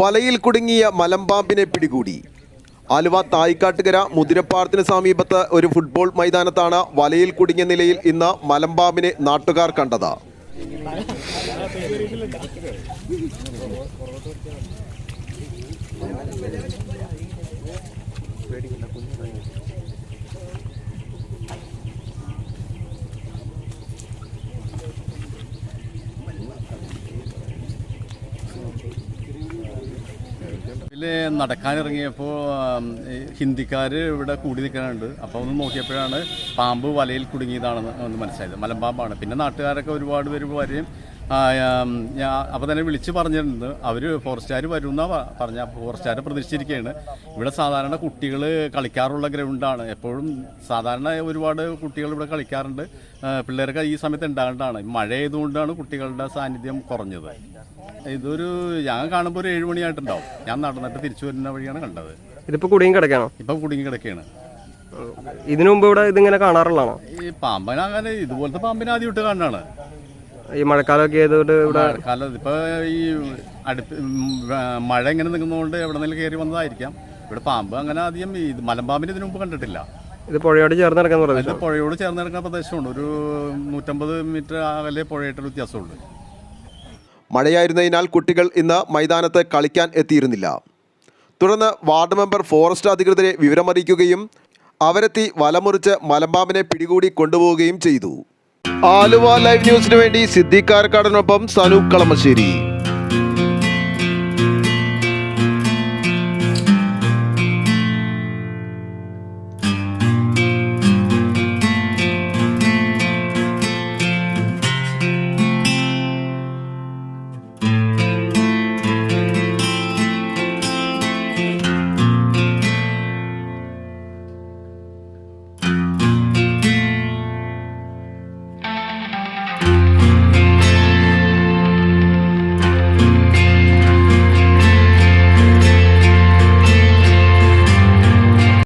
വലയിൽ കുടുങ്ങിയ മലമ്പാമ്പിനെ പിടികൂടി. ആലുവ തായിക്കാട്ടുകര മുതിരപ്പാടത്തിന് സമീപത്ത് ഒരു ഫുട്ബോൾ മൈതാനത്താണ് വലയിൽ കുടുങ്ങിയ നിലയിൽ ഇന്ന് മലമ്പാമ്പിനെ നാട്ടുകാർ കണ്ടത്. ഇതിൽ നടക്കാനിറങ്ങിയപ്പോൾ ഹിന്ദിക്കാർ ഇവിടെ കൂടി നിൽക്കാനുണ്ട്. അപ്പോൾ ഒന്ന് നോക്കിയപ്പോഴാണ് പാമ്പ് വലയിൽ കുടുങ്ങിയതാണെന്ന് ഒന്ന് മനസ്സിലായത്. മലമ്പാമ്പാണ്. പിന്നെ നാട്ടുകാരൊക്കെ ഒരുപാട് പേര് വരെയും അപ്പോൾ തന്നെ വിളിച്ച് പറഞ്ഞിട്ടുണ്ട്. അവർ ഫോറസ്റ്റുകാർ വരും എന്നാ പറഞ്ഞ. ഫോറസ്റ്റുകാരെ പ്രതീക്ഷിച്ചിരിക്കുകയാണ് ഇവിടെ സാധാരണ കുട്ടികൾ കളിക്കാറുള്ള ഗ്രൗണ്ടാണ്. എപ്പോഴും സാധാരണ ഒരുപാട് കുട്ടികൾ ഇവിടെ കളിക്കാറുണ്ട്. പിള്ളേർക്ക് ഈ സമയത്ത് ഉണ്ടാകേണ്ടതാണ് മഴ ആയതുകൊണ്ടാണ് കുട്ടികളുടെ സാന്നിധ്യം കുറഞ്ഞത്. ഇതൊരു ഞാൻ കാണുമ്പോൾ ഒരു ഏഴ് മണിയായിട്ടുണ്ടാവും. ഞാൻ നടന്നിട്ട് തിരിച്ചു വരുന്ന വഴിയാണ് കണ്ടത്. ഇതിപ്പോൾ കുടുങ്ങി കിടക്കണം? ഇപ്പം കുടുങ്ങി കിടക്കുകയാണ് ഇതിനു മുമ്പ് ഇവിടെ ഇതിങ്ങനെ കാണാറുള്ളതാണോ? ഈ പാമ്പിനെ അങ്ങനെ ഇതുപോലത്തെ പാമ്പിനെ ആദ്യം ഇട്ട് കാണാണ് ഈ മഴക്കാലമൊക്കെ ആയതുകൊണ്ട് ഇവിടെ മഴക്കാലം ഇപ്പൊ ഈ അടുത്ത് മഴ ഇങ്ങനെ നിൽക്കുന്നതുകൊണ്ട് എവിടെ നിന്നെങ്കിലും കയറി വന്നതായിരിക്കാം. ഇവിടെ പാമ്പ് അങ്ങനെ ആദ്യം ഈ മലമ്പാമ്പിനെ ഇതിനു മുമ്പ് കണ്ടിട്ടില്ല. ഇത് പുഴയോട് ചേർന്ന് നടക്കാൻ ഇത് പറഞ്ഞു പുഴയോട് ചേർന്ന് നടക്കുന്ന പ്രദേശമുണ്ട്. ഒരു നൂറ്റമ്പത് മീറ്റർ അകലെ പുഴയായിട്ടൊരു വ്യത്യാസമുണ്ട്. മഴയായിരുന്നതിനാൽ കുട്ടികൾ ഇന്ന് മൈതാനത്ത് കളിക്കാൻ എത്തിയിരുന്നില്ല. തുടർന്ന് വാർഡ് മെമ്പർ ഫോറസ്റ്റ് അധികൃതരെ വിവരമറിയിക്കുകയും അവരെത്തി വലമുറിച്ച് മലമ്പാമ്പിനെ പിടികൂടി കൊണ്ടുപോവുകയും ചെയ്തു. ആലുവ ലൈവ് ന്യൂസിനു വേണ്ടി സിദ്ദിഖ് കാരക്കാടനൊപ്പം സനൂപ് കളമശ്ശേരി.